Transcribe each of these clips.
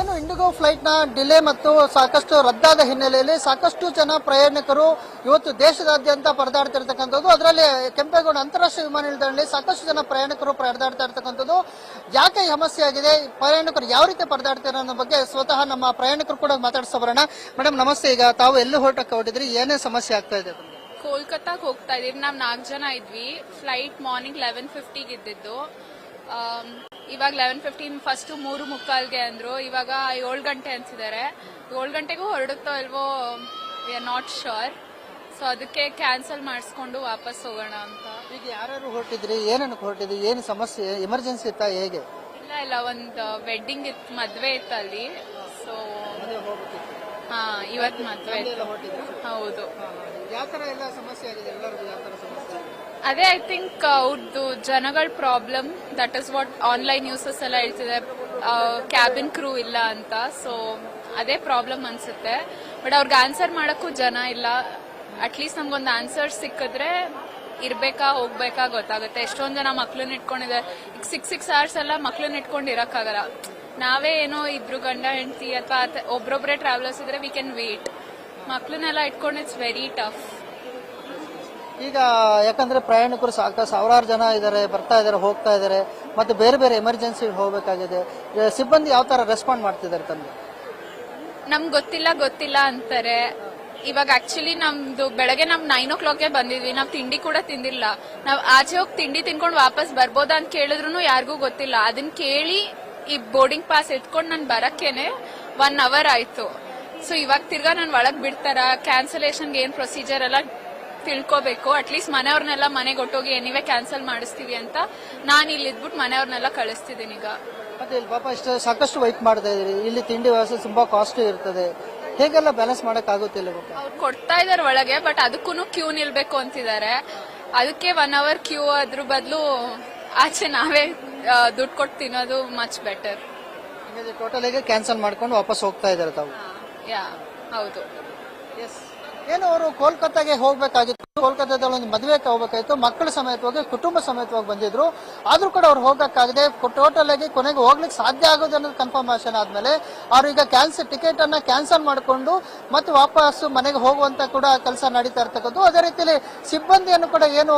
ಏನು IndiGo ಫ್ಲೈಟ್ನ delay ಮತ್ತು ಸಾಕಷ್ಟು ರದ್ದಾದ ಹಿನ್ನೆಲೆಯಲ್ಲಿ ಸಾಕಷ್ಟು ಜನ ಪ್ರಯಾಣಿಕರು ಇವತ್ತು ದೇಶದಾದ್ಯಂತ ಪರದಾಡ್ತಿರ್ತಕ್ಕಂಥದ್ದು ಅದರಲ್ಲಿ ಕೆಂಪೇಗೌಡ ಅಂತಾರಾಷ್ಟ್ರೀಯ ವಿಮಾನ ನಿಲ್ದಾಣದಲ್ಲಿ ಸಾಕಷ್ಟು ಜನ ಪ್ರಯಾಣಿಕರು ಪರದಾಡ್ತಾ ಇರ್ತಕ್ಕಂಥದ್ದು. ಯಾಕೆ ಸಮಸ್ಯೆ ಆಗಿದೆ? ಪ್ರಯಾಣಿಕರು ಯಾವ ರೀತಿ ಪರದಾಡ್ತಾರೆ ಅನ್ನೋ ಬಗ್ಗೆ ಸ್ವತಃ ನಮ್ಮ ಪ್ರಯಾಣಿಕರು ಕೂಡ ಮಾತಾಡ್ಸೋ ಬರೋಣ. ಮೇಡಮ್ ನಮಸ್ತೆ. ಈಗ ತಾವು ಎಲ್ಲಿ ಹೊರಟಕ್ಕೆ ಹೊರಟಿದ್ರಿ? ಏನೇ ಸಮಸ್ಯೆ ಆಗ್ತಾ ಇದೆ ಕೋಲ್ಕತ್ತಾಗೆ ಹೋಗ್ತಾ ಇದೀವಿ ನಾವು ನಾಲ್ಕು ಜನ ಇದ್ವಿ. ಫ್ಲೈಟ್ ಮಾರ್ನಿಂಗ್ ಲೆವೆನ್ ಫಿಫ್ಟಿಗೆ ಇದ್ದಿದ್ದು. ಇವಾಗ ಲೆವೆನ್ ಫಿಫ್ಟೀನ್ ಫಸ್ಟ್ ಮೂರು ಮುಕ್ಕಾಲ್ಗೆ ಅಂದ್ರು. ಇವಾಗ ಏಳು ಗಂಟೆ ಅನ್ಸಿದ್ದಾರೆ ಏಳು ಗಂಟೆಗೂ ಹೊರಡುತ್ತೋ ಇಲ್ವೋ we are not sure so ಅದಕ್ಕೆ ಕ್ಯಾನ್ಸಲ್ ಮಾಡಿಸ್ಕೊಂಡು ವಾಪಸ್ ಹೋಗೋಣ ಅಂತ. ಈಗ ಯಾರು ಹೊರಟಿದ್ರಿ? ಏನನ್ನ ಹೊರಟಿದ್ರಿ? ಏನು ಸಮಸ್ಯೆ? ಎಮರ್ಜೆನ್ಸಿ ಇತ್ತಾ? ಹೇಗೆ? ಇಲ್ಲ ಇಲ್ಲ ಒಂದು ವೆಡ್ಡಿಂಗ್ ಇತ್ತು ಮದ್ವೆ ಇತ್ತು ಅಲ್ಲಿ ಸೊ ಹಾ ಇವತ್ತು ಮದ್ವೆ ಹೌದು. ಯಾವ ತರ ಎಲ್ಲ ಸಮಸ್ಯೆ ಆಗಿದೆ? ಎಲ್ಲರಿಗೂ ಯಾವ ತರ ಸಮಸ್ಯೆ ಅದೇ ಐ ಥಿಂಕ್ ಅವ್ರದ್ದು ಜನಗಳ problem that is what online newses ಎಲ್ಲ ಹೇಳ್ತಿದೆ ಕ್ಯಾಬಿನ್ ಕ್ರೂ ಇಲ್ಲ ಅಂತ. ಸೊ ಅದೇ ಪ್ರಾಬ್ಲಮ್ ಅನ್ಸುತ್ತೆ. ಬಟ್ ಅವ್ರಿಗೆ ಆನ್ಸರ್ ಮಾಡೋಕ್ಕೂ ಜನ ಇಲ್ಲ. ಅಟ್ಲೀಸ್ಟ್ ನಮ್ಗೊಂದು ಆನ್ಸರ್ ಸಿಕ್ಕಿದ್ರೆ ಇರ್ಬೇಕಾ, ಹೋಗ್ಬೇಕಾ ಗೊತ್ತಾಗುತ್ತೆ. ಎಷ್ಟೊಂದು ಜನ ಮಕ್ಳನ್ನ ಇಟ್ಕೊಂಡಿದ್ದಾರೆ. ಈಗ ಸಿಕ್ಸ್ ಸಿಕ್ಸ್ ಅವರ್ಸ್ ಎಲ್ಲ ಮಕ್ಳನ್ನ ಇಟ್ಕೊಂಡು ಇರೋಕ್ಕಾಗಲ್ಲ. ನಾವೇ ಏನೋ ಇಬ್ರು ಗಂಡ, ಹೆಂಡತಿ ಅಥವಾ ಒಬ್ರೊಬ್ರೆ ಟ್ರಾವೆಲರ್ಸ್ ಇದ್ರೆ ವಿ ಕ್ಯಾನ್ ವೇಟ್ ಮಕ್ಳನ್ನೆಲ್ಲ ಇಟ್ಕೊಂಡು ಇಟ್ಸ್ ವೆರಿ ಟಫ್ ಈಗ ಯಾಕಂದ್ರೆ ಪ್ರಯಾಣಿಕರು ಸಾಕ ಸಾವಿರಾರು ಜನ ಇದ್ದಾರೆ ಬರ್ತಾ ಇದ್ದಾರೆ ಹೋಗ್ತಾ ಇದ್ದಾರೆ ಮತ್ತೆ ಬೇರೆ ಬೇರೆ ಎಮರ್ಜೆನ್ಸಿ ಹೋಗಬೇಕಾಗಿದೆ. ಸಿಬ್ಬಂದಿ ಯಾವ ತರ ರೆಸ್ಪಾಂಡ್ ಮಾಡ್ತಿದ್ದಾರೆ ತಮಗೆ? ನಮ್ಗೆ ಗೊತ್ತಿಲ್ಲ ಗೊತ್ತಿಲ್ಲ ಅಂತಾರೆ. ಇವಾಗ ಆಕ್ಚುಲಿ ನಮ್ದು ಬೆಳಗ್ಗೆ ನಮ್ ನೈನ್ ಓ ಕ್ಲಾಕ್ಗೆ ಬಂದಿದ್ವಿ. ನಾವು ತಿಂಡಿ ಕೂಡ ತಿಂದಿಲ್ಲ. ನಾವು ಆಚೆ ಹೋಗಿ ತಿಂಡಿ ತಿನ್ಕೊಂಡು ವಾಪಸ್ ಬರ್ಬೋದಾ ಅಂತ ಕೇಳಿದ್ರು ಯಾರಿಗೂ ಗೊತ್ತಿಲ್ಲ. ಅದನ್ನ ಕೇಳಿ ಈ ಬೋರ್ಡಿಂಗ್ ಪಾಸ್ ಎತ್ಕೊಂಡು ನಾನು ಬರಕ್ಕೇನೆ ಒನ್ ಅವರ್ ಆಯ್ತು. ಸೊ ಇವಾಗ ತಿರ್ಗಾ ನಾನು ಒಳಗ್ ಬಿಡ್ತಾರ? ಕ್ಯಾನ್ಸಲೇಷನ್ಗೆ ಏನ್ ಪ್ರೊಸೀಜರ್ ಎಲ್ಲ ತಿಳ್ಕೊಬೇಕು. ಅಟ್ಲೀಸ್ಟ್ ಮನೆಯವ್ರನ್ನೆಲ್ಲ ಮನೆಗೆ ಒಟ್ಟೋಗಿ ಎನಿವೆ ಕ್ಯಾನ್ಸಲ್ ಮಾಡಿಸ್ತೀವಿ ಅಂತ ನಾನು ಇಲ್ಲಿ ಇದ್ಬಿಟ್ಟು ಮನೆಯವ್ರನ್ನೆಲ್ಲ ಕಳಿಸ್ತಿದ್ದೀನಿ ಈಗ. ಮತ್ತೆ ಇಲ್ಲಿ ಪಾಪ ಇಷ್ಟು ಸಾಕಷ್ಟು ವೈಟ್ ಮಾಡ್ತಾ ಇದ್ರಿ ಇಲ್ಲಿ ತಿಂಡಿ ವ್ಯವಸ್ಥೆ ತುಂಬಾ ಕಾಸ್ಟ್ಲಿ ಇರ್ತದೆ. ಹೇಗೆಲ್ಲ ಬ್ಯಾಲೆನ್ಸ್ ಮಾಡಕ್ ಆಗುತ್ತಿಲ್ಲ ಪಾಪ ಅವ್ರು ಕೊಡ್ತಾ ಇದಾರೆ ಒಳಗೆ ಬಟ್ ಅದಕ್ಕೂ ಕ್ಯೂ ನಿಲ್ಬೇಕು ಅಂತಿದ್ದಾರೆ. ಅದಕ್ಕೆ ಒನ್ ಅವರ್ ಕ್ಯೂ ಅದ್ರ ಬದಲು ಆಚೆ ನಾವೇ ದುಡ್ಡು ಕೊಟ್ಟು ತಿನ್ನೋದು ಮಚ್ ಬೆಟರ್ ಟೋಟಲ್ ಆಗಿ ಕ್ಯಾನ್ಸಲ್ ಮಾಡ್ಕೊಂಡು ವಾಪಸ್ ಹೋಗ್ತಾ ಇದ್ದಾರೆ ತಾವು. ಯಾ ಹೌದು. ಏನು ಅವರು ಕೋಲ್ಕತ್ತಾಗೆ ಹೋಗ್ಬೇಕಾಗಿತ್ತು? ಕೋಲ್ಕತ್ತಾದಲ್ಲಿ ಒಂದು ಮದುವೆಗೆ ಹೋಗ್ಬೇಕಾಯ್ತು. ಮಕ್ಕಳ ಸಮೇತವಾಗಿ ಕುಟುಂಬ ಸಮೇತವಾಗಿ ಬಂದಿದ್ರು. ಆದ್ರೂ ಕೂಡ ಅವ್ರು ಹೋಗಕ್ಕಾಗದೆ ಟೋಟಲ್ ಆಗಿ ಕೊನೆಗೆ ಹೋಗ್ಲಿಕ್ಕೆ ಸಾಧ್ಯ ಆಗೋದು ಅನ್ನೋದು ಕನ್ಫರ್ಮೇಶನ್ ಆದ್ಮೇಲೆ ಅವ್ರು ಈಗ ಕ್ಯಾನ್ಸಲ್ ಟಿಕೆಟ್ ಅನ್ನ ಕ್ಯಾನ್ಸಲ್ ಮಾಡಿಕೊಂಡು ಮತ್ತೆ ವಾಪಸ್ ಮನೆಗೆ ಹೋಗುವಂತ ಕೂಡ ಕೆಲಸ ನಡೀತಾ ಇರ್ತಕ್ಕದ್ದು ಅದೇ ರೀತಿಯಲ್ಲಿ ಸಿಬ್ಬಂದಿಯನ್ನು ಕೂಡ ಏನು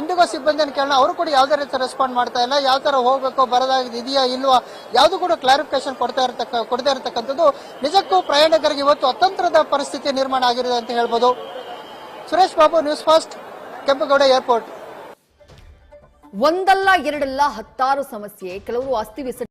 ಇಂಡಿಗೋ ಸಿಬ್ಬಂದಿಯನ್ನು ಕೇಳೋಣ. ಅವರು ಕೂಡ ಯಾವುದೇ ರೀತಿ ರೆಸ್ಪಾಂಡ್ ಮಾಡ್ತಾ ಇಲ್ಲ. ಯಾವ ತರ ಹೋಗ್ಬೇಕು, ಬರೋದಾಗಿದೆ, ಇದೆಯಾ, ಇಲ್ವಾ, ಯಾವುದು ಕೂಡ ಕ್ಲಾರಿಫಿಕೇಶನ್ ಕೊಡ್ತಾ ಇರತಕ್ಕ ಕೊಡದೇ ಇರತಕ್ಕಂಥದ್ದು. ನಿಜಕ್ಕೂ ಪ್ರಯಾಣಿಕರಿಗೆ ಇವತ್ತು ಅತಂತ್ರದ ಪರಿಸ್ಥಿತಿ ನಿರ್ಮಾಣ ಆಗಿರೋದು ಅಂತ ಹೇಳ್ಬೋದು. Suresh Babu news first Kempegowda airport. ಒಂದಲ್ಲ ಎರಡಲ್ಲ ಹತ್ತಾರು ಸಮಸ್ಯೆ. ಕೆಲವರು ವಿಸರ್ಜನೆ